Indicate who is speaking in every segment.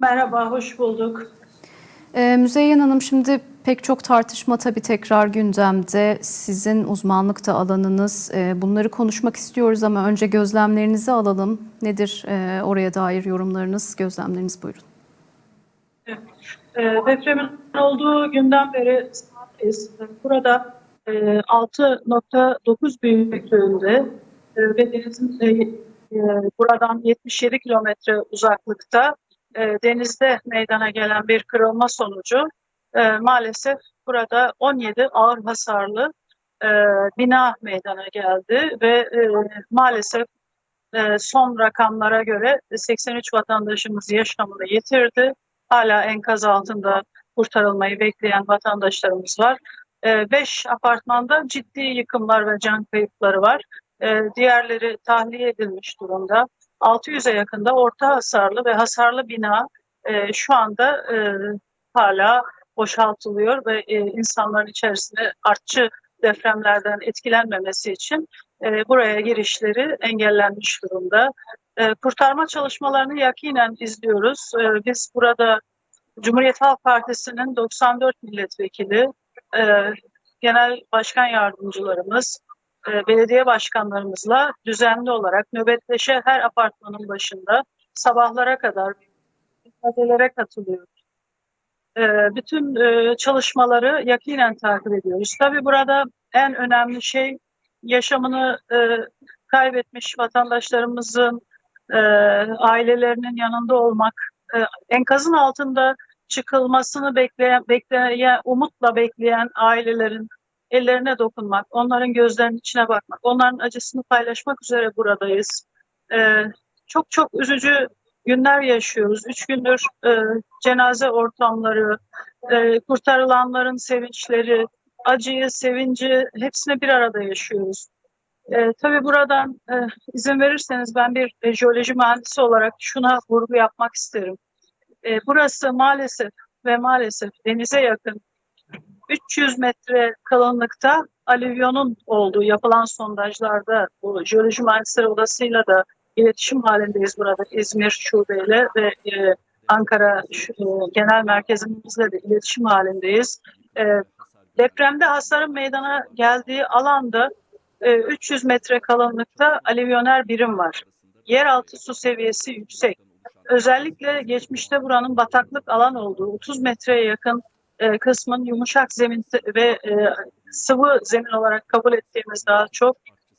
Speaker 1: Merhaba, hoş bulduk.
Speaker 2: Ee, Müzeyyen Hanım şimdi pek çok tartışma tabii tekrar gündemde. Sizin uzmanlıkta alanınız. Ee, bunları konuşmak istiyoruz ama önce gözlemlerinizi alalım. Nedir e, oraya dair yorumlarınız, gözlemleriniz buyurun.
Speaker 1: Ee, depremin olduğu günden beri. Burada e, 6.9 büyüklüğünde e, ve denizin e, e, buradan 77 kilometre uzaklıkta e, denizde meydana gelen bir kırılma sonucu e, maalesef burada 17 ağır hasarlı e, bina meydana geldi ve e, maalesef e, son rakamlara göre 83 vatandaşımız yaşamını yitirdi. Hala enkaz altında kurtarılmayı bekleyen vatandaşlarımız var. 5 apartmanda ciddi yıkımlar ve can kayıpları var. E, diğerleri tahliye edilmiş durumda. 600'e yakında orta hasarlı ve hasarlı bina e, şu anda e, hala boşaltılıyor ve e, insanların içerisinde artçı depremlerden etkilenmemesi için e, buraya girişleri engellenmiş durumda. E, kurtarma çalışmalarını yakinen izliyoruz. E, biz burada Cumhuriyet Halk Partisi'nin 94 milletvekili, e, genel başkan yardımcılarımız, e, belediye başkanlarımızla düzenli olarak nöbetleşe her apartmanın başında sabahlara kadar gazelere katılıyoruz. E, bütün e, çalışmaları yakinen takip ediyoruz. Tabii burada en önemli şey yaşamını kaybetmiş vatandaşlarımızın ailelerinin yanında olmak, enkazın altında çıkılmasını bekleyen, bekleyen, umutla bekleyen ailelerin ellerine dokunmak, onların gözlerinin içine bakmak, onların acısını paylaşmak üzere buradayız. E, çok çok üzücü günler yaşıyoruz. Üç gündür e, cenaze ortamları, e, kurtarılanların sevinçleri, acıyı, sevinci hepsini bir arada yaşıyoruz. E, tabii buradan e, izin verirseniz ben bir e, jeoloji mühendisi olarak şuna vurgu yapmak isterim. E, burası maalesef ve maalesef denize yakın 300 metre kalınlıkta alüvyonun olduğu yapılan sondajlarda bu jeoloji mühendisleri odasıyla da iletişim halindeyiz burada İzmir şubeyle ve e, Ankara e, genel merkezimizle de iletişim halindeyiz. E, depremde hasarın meydana geldiği alanda e, 300 metre kalınlıkta alüvyoner birim var. Yeraltı su seviyesi yüksek. Özellikle geçmişte buranın bataklık alan olduğu 30 metreye yakın e, kısmın yumuşak zemin ve e, sıvı zemin olarak kabul ettiğimiz daha çok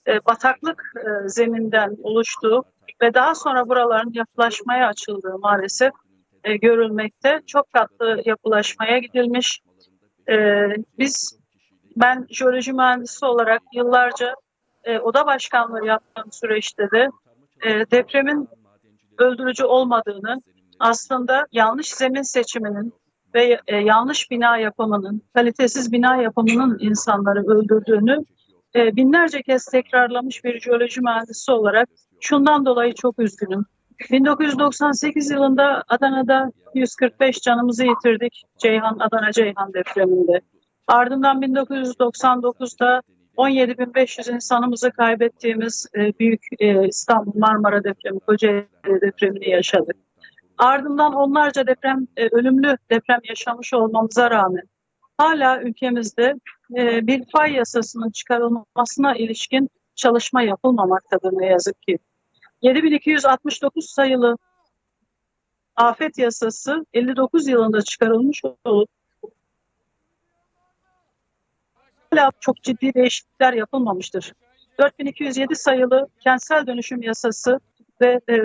Speaker 1: e, bataklık e, zeminden oluştuğu ve daha sonra buraların yapılaşmaya açıldığı maalesef görülmekte. Çok katlı yapılaşmaya gidilmiş. Biz ben jeoloji mühendisi olarak yıllarca oda başkanlığı yaptığım süreçte de depremin öldürücü olmadığını, aslında yanlış zemin seçiminin ve e, yanlış bina yapımının, kalitesiz bina yapımının insanları öldürdüğünü e, binlerce kez tekrarlamış bir jeoloji mühendisi olarak şundan dolayı çok üzgünüm. 1998 yılında Adana'da 145 canımızı yitirdik Ceyhan Adana Ceyhan depreminde. Ardından 1999'da 17.500 insanımızı kaybettiğimiz e, büyük e, İstanbul Marmara depremi, Kocaeli depremini yaşadık. Ardından onlarca deprem, e, ölümlü deprem yaşamış olmamıza rağmen hala ülkemizde e, bir fay yasasının çıkarılmasına ilişkin çalışma yapılmamaktadır ne yazık ki. 7269 sayılı afet yasası 59 yılında çıkarılmış olup hala çok ciddi değişiklikler yapılmamıştır. 4207 sayılı kentsel dönüşüm yasası ve e,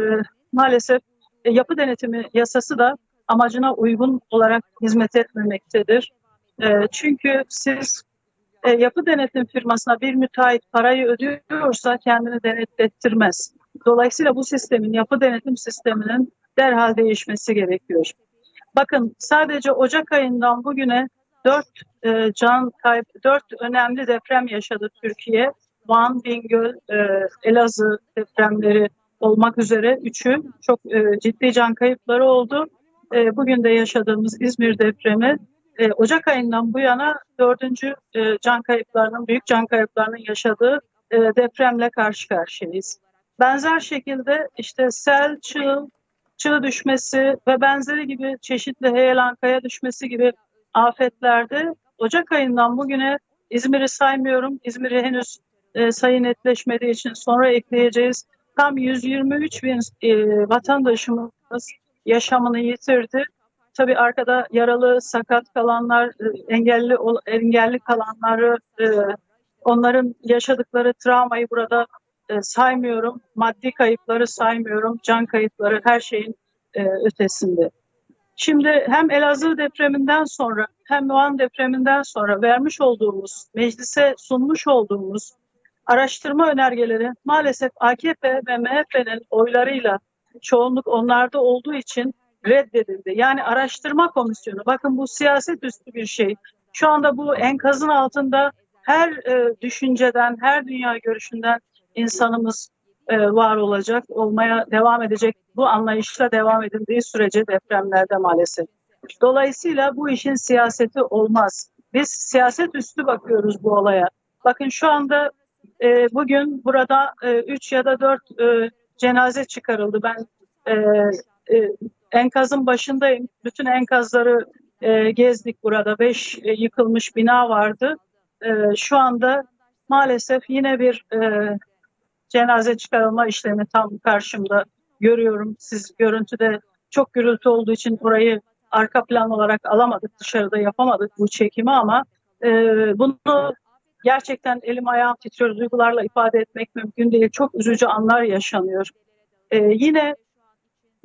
Speaker 1: maalesef yapı denetimi yasası da amacına uygun olarak hizmet etmemektedir. E, çünkü siz e, yapı denetim firmasına bir müteahhit parayı ödüyorsa kendini denetlettirmez. Dolayısıyla bu sistemin, yapı denetim sisteminin derhal değişmesi gerekiyor. Bakın sadece Ocak ayından bugüne dört e, can kayıp, dört önemli deprem yaşadı Türkiye. Van, Bingöl, e, Elazığ depremleri olmak üzere üçü çok e, ciddi can kayıpları oldu. E, bugün de yaşadığımız İzmir depremi e, Ocak ayından bu yana dördüncü e, can kayıplarının, büyük can kayıplarının yaşadığı e, depremle karşı karşıyayız. Benzer şekilde işte sel, çığ, çığ düşmesi ve benzeri gibi çeşitli heyelan kaya düşmesi gibi afetlerde Ocak ayından bugüne İzmir'i saymıyorum. İzmir'i henüz e, sayı netleşmediği için sonra ekleyeceğiz. Tam 123 bin e, vatandaşımız yaşamını yitirdi. Tabii arkada yaralı, sakat kalanlar, e, engelli engelli kalanları, e, onların yaşadıkları travmayı burada e, saymıyorum. Maddi kayıpları saymıyorum. Can kayıpları her şeyin e, ötesinde. Şimdi hem Elazığ depreminden sonra hem Van depreminden sonra vermiş olduğumuz, meclise sunmuş olduğumuz araştırma önergeleri maalesef AKP ve MHP'nin oylarıyla çoğunluk onlarda olduğu için reddedildi. Yani araştırma komisyonu, bakın bu siyaset üstü bir şey. Şu anda bu enkazın altında her e, düşünceden, her dünya görüşünden insanımız e, var olacak, olmaya devam edecek. Bu anlayışla devam edildiği sürece depremlerde maalesef. Dolayısıyla bu işin siyaseti olmaz. Biz siyaset üstü bakıyoruz bu olaya. Bakın şu anda e, bugün burada 3 ya da 4 cenaze çıkarıldı. Ben e, e, enkazın başındayım. Bütün enkazları e, gezdik burada. 5 yıkılmış bina vardı. E, şu anda maalesef yine bir e, cenaze çıkarılma işlemi tam karşımda görüyorum. Siz görüntüde çok gürültü olduğu için orayı arka plan olarak alamadık. Dışarıda yapamadık bu çekimi ama e, bunu gerçekten elim ayağım titriyor. Duygularla ifade etmek mümkün değil. Çok üzücü anlar yaşanıyor. E, yine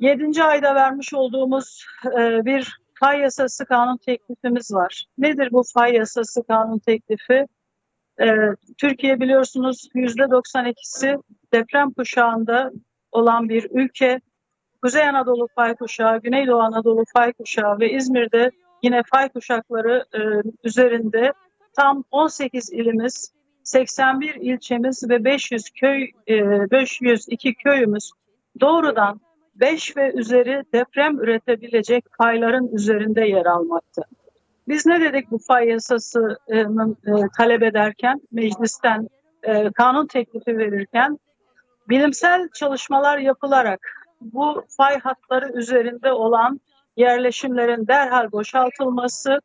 Speaker 1: 7. ayda vermiş olduğumuz e, bir fay yasası kanun teklifimiz var. Nedir bu fay yasası kanun teklifi? Ee, Türkiye biliyorsunuz %92'si deprem kuşağında olan bir ülke. Kuzey Anadolu fay kuşağı, Güneydoğu Anadolu fay kuşağı ve İzmir'de yine fay kuşakları e, üzerinde tam 18 ilimiz, 81 ilçemiz ve 500 köy, e, 502 köyümüz doğrudan 5 ve üzeri deprem üretebilecek fayların üzerinde yer almakta. Biz ne dedik bu fay yasasını e, talep ederken, meclisten e, kanun teklifi verirken, bilimsel çalışmalar yapılarak bu fay hatları üzerinde olan yerleşimlerin derhal boşaltılması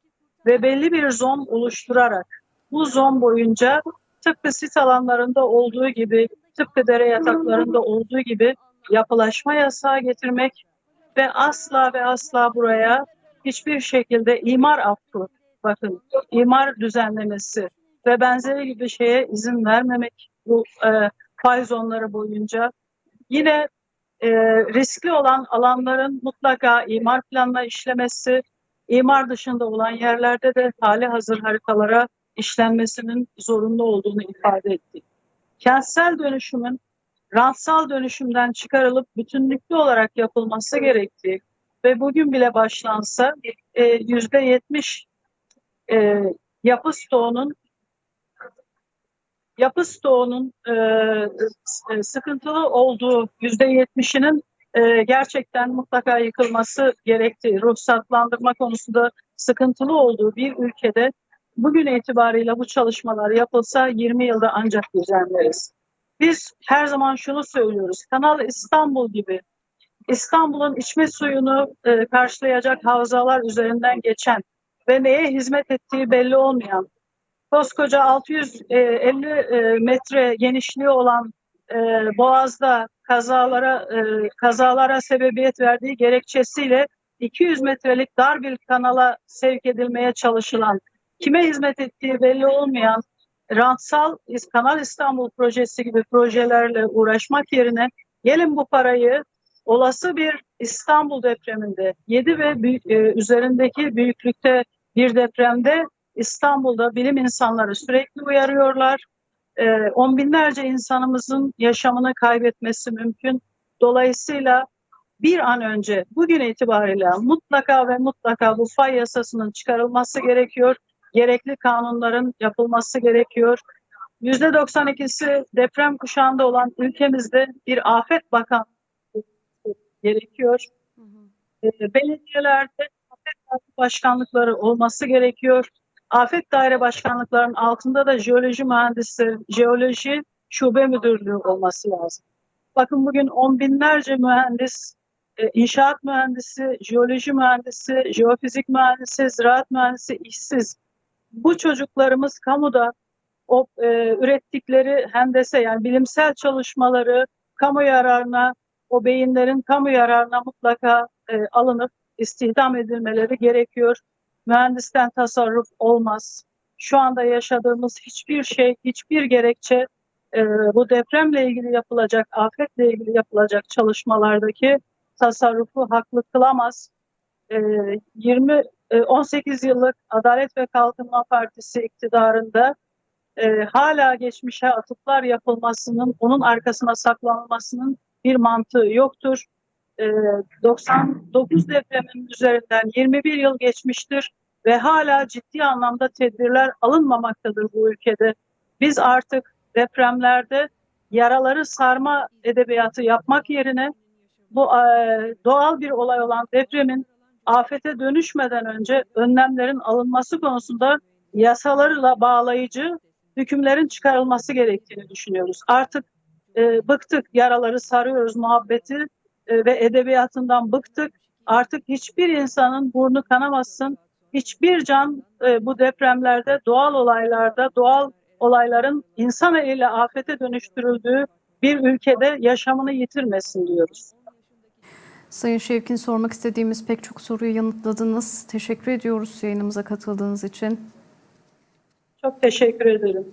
Speaker 1: ve belli bir zon oluşturarak bu zon boyunca tıpkı sit alanlarında olduğu gibi, tıpkı dere yataklarında olduğu gibi yapılaşma yasağı getirmek ve asla ve asla buraya hiçbir şekilde imar affı, bakın imar düzenlemesi ve benzeri gibi şeye izin vermemek bu e, fay zonları boyunca. Yine e, riskli olan alanların mutlaka imar planına işlemesi, imar dışında olan yerlerde de hali hazır haritalara işlenmesinin zorunlu olduğunu ifade ettik. Kentsel dönüşümün rantsal dönüşümden çıkarılıp bütünlüklü olarak yapılması gerektiği ve bugün bile başlansa e, yüzde yetmiş e, yapı stoğunun yapı stoğunun e, e, sıkıntılı olduğu yüzde yetmişinin e, gerçekten mutlaka yıkılması gerektiği, ruhsatlandırma konusunda sıkıntılı olduğu bir ülkede bugün itibariyle bu çalışmalar yapılsa 20 yılda ancak düzenleriz. Biz her zaman şunu söylüyoruz. Kanal İstanbul gibi İstanbul'un içme suyunu e, karşılayacak havzalar üzerinden geçen ve neye hizmet ettiği belli olmayan, koskoca 650 e, metre genişliği olan e, Boğaz'da kazalara e, kazalara sebebiyet verdiği gerekçesiyle 200 metrelik dar bir kanala sevk edilmeye çalışılan, kime hizmet ettiği belli olmayan rantsal Kanal İstanbul projesi gibi projelerle uğraşmak yerine gelin bu parayı olası bir İstanbul depreminde 7 ve büyük, e, üzerindeki büyüklükte bir depremde İstanbul'da bilim insanları sürekli uyarıyorlar. E, on binlerce insanımızın yaşamını kaybetmesi mümkün. Dolayısıyla bir an önce bugün itibariyle mutlaka ve mutlaka bu fay yasasının çıkarılması gerekiyor. Gerekli kanunların yapılması gerekiyor. %92'si deprem kuşağında olan ülkemizde bir afet bakan gerekiyor. Hı hı. E, belediyelerde afet başkanlıkları olması gerekiyor. Afet daire başkanlıklarının altında da jeoloji mühendisi, jeoloji şube müdürlüğü olması lazım. Bakın bugün on binlerce mühendis e, inşaat mühendisi, jeoloji mühendisi, jeofizik mühendisi, ziraat mühendisi işsiz. Bu çocuklarımız kamuda o e, ürettikleri hendese yani bilimsel çalışmaları kamu yararına, o beyinlerin kamu yararına mutlaka e, alınıp istihdam edilmeleri gerekiyor. Mühendisten tasarruf olmaz. Şu anda yaşadığımız hiçbir şey, hiçbir gerekçe e, bu depremle ilgili yapılacak, afetle ilgili yapılacak çalışmalardaki tasarrufu haklı kılamaz. E, 20 e, 18 yıllık Adalet ve Kalkınma Partisi iktidarında e, hala geçmişe atıflar yapılmasının, onun arkasına saklanmasının bir mantığı yoktur. E, 99 depreminin üzerinden 21 yıl geçmiştir ve hala ciddi anlamda tedbirler alınmamaktadır bu ülkede. Biz artık depremlerde yaraları sarma edebiyatı yapmak yerine bu e, doğal bir olay olan depremin afete dönüşmeden önce önlemlerin alınması konusunda yasalarla bağlayıcı hükümlerin çıkarılması gerektiğini düşünüyoruz. Artık e, bıktık, yaraları sarıyoruz muhabbeti ve edebiyatından bıktık. Artık hiçbir insanın burnu kanamasın, hiçbir can e, bu depremlerde, doğal olaylarda, doğal olayların insan eliyle afete dönüştürüldüğü bir ülkede yaşamını yitirmesin diyoruz.
Speaker 2: Sayın Şevkin sormak istediğimiz pek çok soruyu yanıtladınız. Teşekkür ediyoruz yayınımıza katıldığınız için.
Speaker 1: Çok teşekkür ederim.